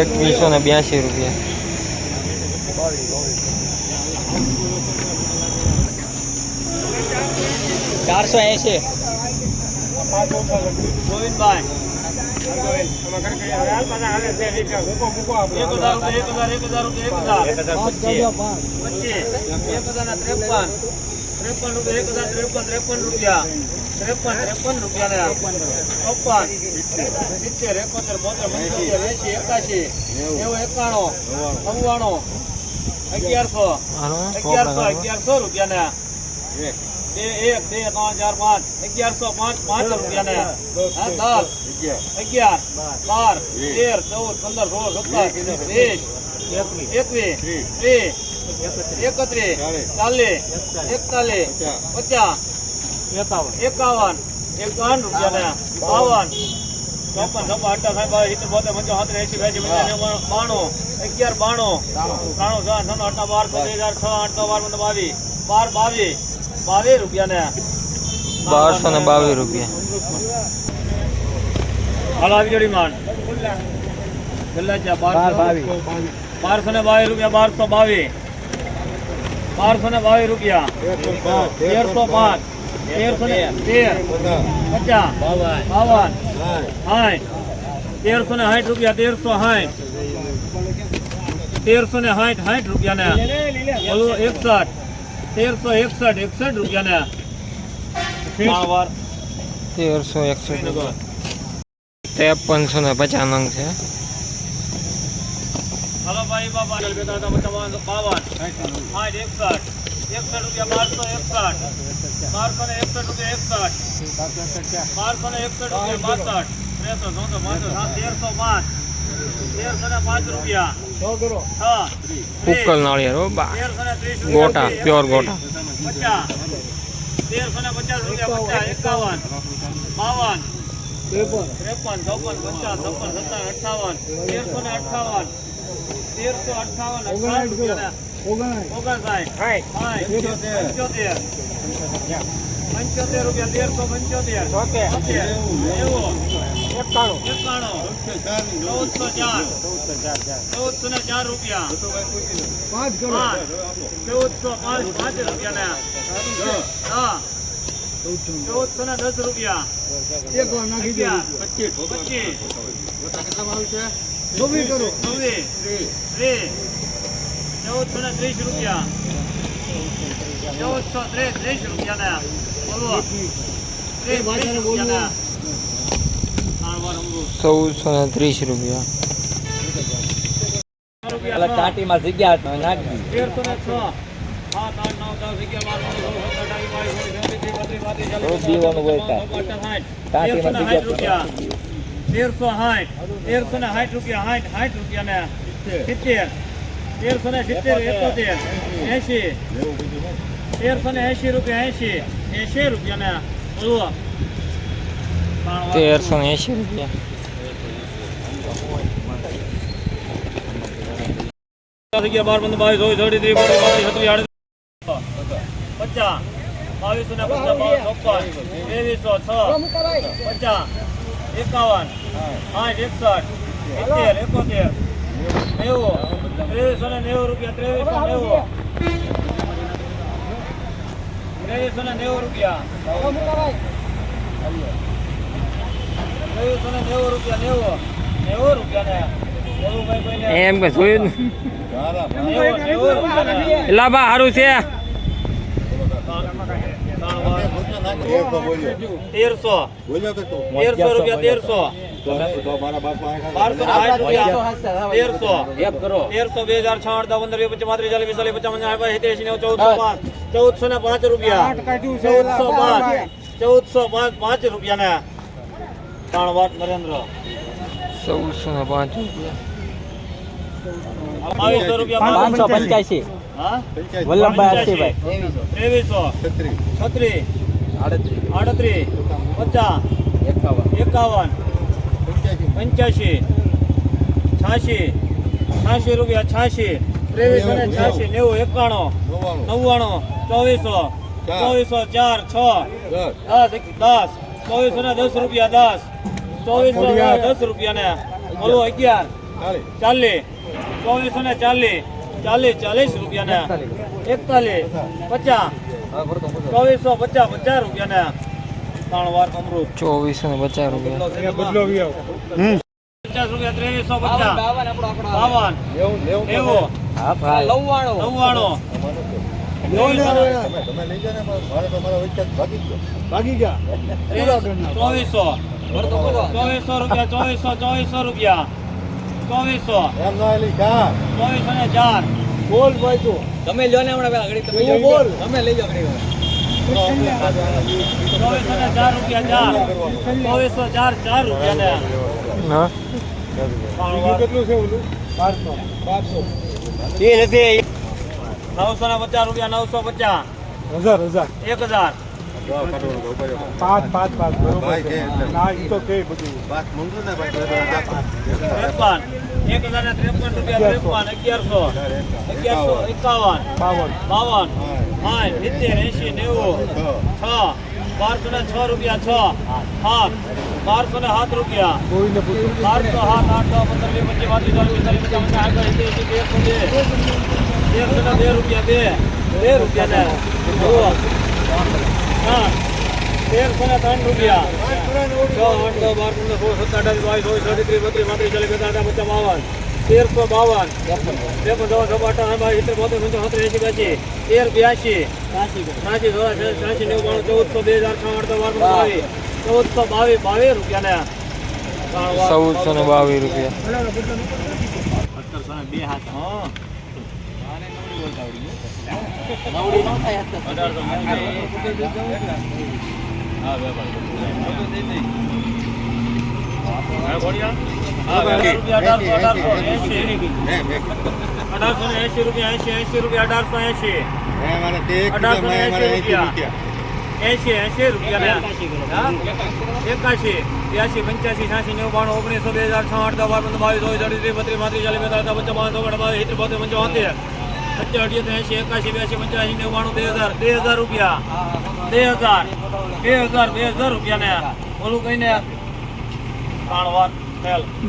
એકવીસો ને બ્યાસી રૂપિયા. ચારસો એસી ગોવિંદભાઈ. એક હજાર રૂપિયા એક હજાર એક હજાર રૂપિયા એક હજાર પચીસ. એક હજાર ના ત્રેપન. ત્રેપન રૂપિયા એક હજાર ત્રેપન ત્રેપન રૂપિયા. ત્રેપન ત્રેપન રૂપિયા ને ચોપન. સિત્તેર એકોતેર બોતેર પંચોતેર એસી એકાશી નેવું એકાણું નવ્વાણું અગિયારસો અગિયારસો અગિયારસો રૂપિયા ને બે એક બે ત્રણ ચાર પાંચ અગિયારસો પાંચ પાંચ રૂપિયા ને દસ. અગિયાર બાર તેર ચૌદ પંદર સોળ સત્તર વીસ એકવીસ ત્રીસ એકત્રીસ ચાલીસ એકતાલીસ પચાસ એકાવન. એકાવન રૂપિયા બાવન. ચોપન છપ્પન સિત્તેર બોતેર એંસી બ્યાસી બાણું અગિયાર બાણું ત્રાણું બાર છ હજાર છ આઠ નવ બાર પંદર બાવીસ બાર બાવીસ બાવીસ રૂપિયા ને બારસો ને બાવીસ રૂપિયા. હાલ આવી જોડી માન બારસો ને બાવીસ રૂપિયા બારસો બાવીસ. બારસો ને બાવીસ રૂપિયા. તેરસો પાંચ. તેરસો ને તેર. પચાસ. બાવન. સાઠ. તેરસો ને સાઠ રૂપિયા તેરસો સાઠ. તેરસો ને સાઠ સાઠ રૂપિયા ને બોલો એકસઠ. તેરસો એકસઠ એકસઠ રૂપિયા ને તેરસો એકસઠ ત્રેપનસો ને પચાસ નંગ છે. બાબા બાવન. સાઠ એકસઠ. એકસઠ રૂપિયા બારસો એકસઠ. બારસો ને એકસઠ રૂપિયા એકસઠ. બારસો ને એકસઠ રૂપિયા બાસઠ. ત્રેસો નવસો પાંચસો તેરસો પાંચ. તેરસો ને પાંચ રૂપિયા. ઉકલ નાળિયેર ગોટા પ્યોર ગોટા. પચાસ. તેરસો ને પચાસ રૂપિયા પચાસ એકાવન. બાવન. ત્રેપન ચોપન પચાસ છપ્પન સત્તાવન અઠાવન. તેરસો ને અઠાવન. તેરસો અઠાવન પંચોતેર. પંચોતેર રૂપિયા તેરસો પંચોતેર. ચૌદસો ચાર. ચૌદસો ને ચાર રૂપિયા. પાંચ ચૌદસો પાંચ પાંચ રૂપિયા ને હા. ચૌદસો ને દસ રૂપિયા. અગિયાર. પચીસ. છવ્વીસ ત્રીસ. ચૌદસો ને ત્રીસ રૂપિયા. ચૌદસો ત્રીસ ત્રીસ રૂપિયા ને બોલો ત્રીસ ત્રીસ ચૌદસો ને ત્રીસ રૂપિયા. ટાટીમાં જગ્યા નાખી. તેરસો ને છ. ચોવીસ દીવાનું હોય ત્યાં. તેરસો સાઠ તેરસો ને સાઠ રૂપિયા સાઠ સાઠ રૂપિયા ને સિત્તેર. તેરસો ને સિત્તેર એકોતેર એસી તેરસો ને એસી રૂપિયા એસી એસી રૂપિયા ને બોલવો તેરસો ને એસી રૂપિયા. બાર બાવીસ ત્રીસ આડત્રીસ પચાસ. બાવીસો ને પચાસ ચોપન ત્રેવીસો છ પચાસ. એકાવન પાંચ એકસઠ સિત્તેર એકોતેર નેવું ત્રેવીસો ને નેવું રૂપિયા ત્રેવીસો નેવું. ત્રેવીસો ને નેવું રૂપિયા. ત્રેવીસો ને નેવું રૂપિયા નેવું. નેવું રૂપિયા ને એમ કે જોયું એલા બા સારું છે. તેરસો તેરસો. રૂપિયા તેરસો. બારસો સાઠ રૂપિયા. તેરસો. તેરસો બે હજાર છ આઠ પંદર વીસ પચીસ ચાલીસ પિસ્તાલીસ પચાસ પંચાવન નેવું ચૌદસો પાંચ. ચૌદસો ને પાંચ રૂપિયા. ચૌદસો પાંચ. ચૌદસો પાંચ પાંચ રૂપિયા ને. ત્રણ વાત નરેન્દ્ર. ચૌદસો ને પાંચ રૂપિયા. બાવીસો રૂપિયા પાંચસો પંચ્યાસી. વલ્લભભાઈ ત્રેવીસો. છત્રીસ. આડત્રીસ. પચાસ. એકાવન. એકાવન. પંચ્યાસી. છ્યાસી. છ્યાસી રૂપિયા છ્યાસી. ત્રેવીસો ને છ્યાસી નેવું એકાણું. નવ્વાણું. ચોવીસો. ચોવીસો ચાર છ. દસ. દસ ચોવીસો ને દસ રૂપિયા દસ. ચોવીસો દસ રૂપિયા ને ઓલું અગિયાર. ચાલીસ. ચોવીસો ને ચાલીસ. ચાલીસ ચાલીસ રૂપિયા ને. એકતાલીસ. પચાસ. ચોવીસો પચાસ પચાસ રૂપિયા ને ત્રણ વાર અમૃત. ચોવીસો ને પચાસ રૂપિયા. પચાસ રૂપિયા ત્રેવીસો પચાસ. બાવન. નેવું હા ભાઈ. નવ્વાણું. ચોવીસો. ચોવીસો રૂપિયા ચોવીસો ચોવીસો રૂપિયા. ચોવીસો. ચોવીસો ને ચાર. તમે લ્યો ને હમણાં ઘડી તમે બોલ. તમે લઈ જાઓ એ નથી નવસો ને પચાસ રૂપિયા નવસો પચાસ હજાર હજાર એક હજાર પાંચ પાંચ પાંચ ના ત્રેપન એક હજાર ત્રેપન રૂપિયા ત્રેપન અગિયારસો અગિયારસો એકાવન બાવન બાવન. સાઠ સિત્તેર એસી નેવું છ બારસો ને છ રૂપિયા છ સાત બારસો ને સાત રૂપિયા. બારસો સાત આઠ દસ પંદર વીસ પચીસ પાંત્રીસ ચાલીસ પિસ્તાલીસ પચાસ આગળ એકસો બે. એકસો ને બે રૂપિયા બે. બે રૂપિયા ને હા. તેરસો ને ત્રણ રૂપિયા. છ આઠ દસ બાર પંદર સોળ સત્તર અઢાર બાવીસ ચોવીસ ચોવીસ ત્રીસ બત્રીસ પાંત્રીસ ચાલીસ પચાસ પચાસ બાવન. તેરસો બાવન. ત્રેપન અઠાવન બાવીસ સિત્તેર બોતેર પંચો સત્તર એસી બ્યાસી તેર બ્યાસી. ત્યાંસી સોળ ત્યાંસી નેવું બાણું ચૌદસો બે હજાર છ આઠ દસ બાર બાવીસ ચૌદસો બાવીસ બાવીસ રૂપિયા ને ચૌદસો ને બાવીસ રૂપિયા. સત્તરસો ને બે હાથ હા. એસી રૂપિયા એસી એસી રૂપિયા અઢારસો એસી અઢારસો ને. એસી રૂપિયા એસી એસી રૂપિયા એકાશી બ્યાસી પંચ્યાસી છ્યાસી નેવું ઓગણીસો બે હજાર છ આઠ દસ બાર પંદર બાવીસ ચોવીસ અઢીસ ત્રીસ બત્રીસ પાંત્રીસ ચાલીસ બેતાલીસ પચાસ બાવન ચોપન બાવીસ સિત્તેર બોતેર પંચોતેર સત્તર અઢીસો એસી એકાશી બ્યાસી પંચ્યાસી નેવું બાણું બે હજાર બે હજાર રૂપિયા બે હજાર બે હજાર બે હજાર રૂપિયા ને? ઓલું કહીને ત્રણ ફેલ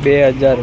બે હજાર.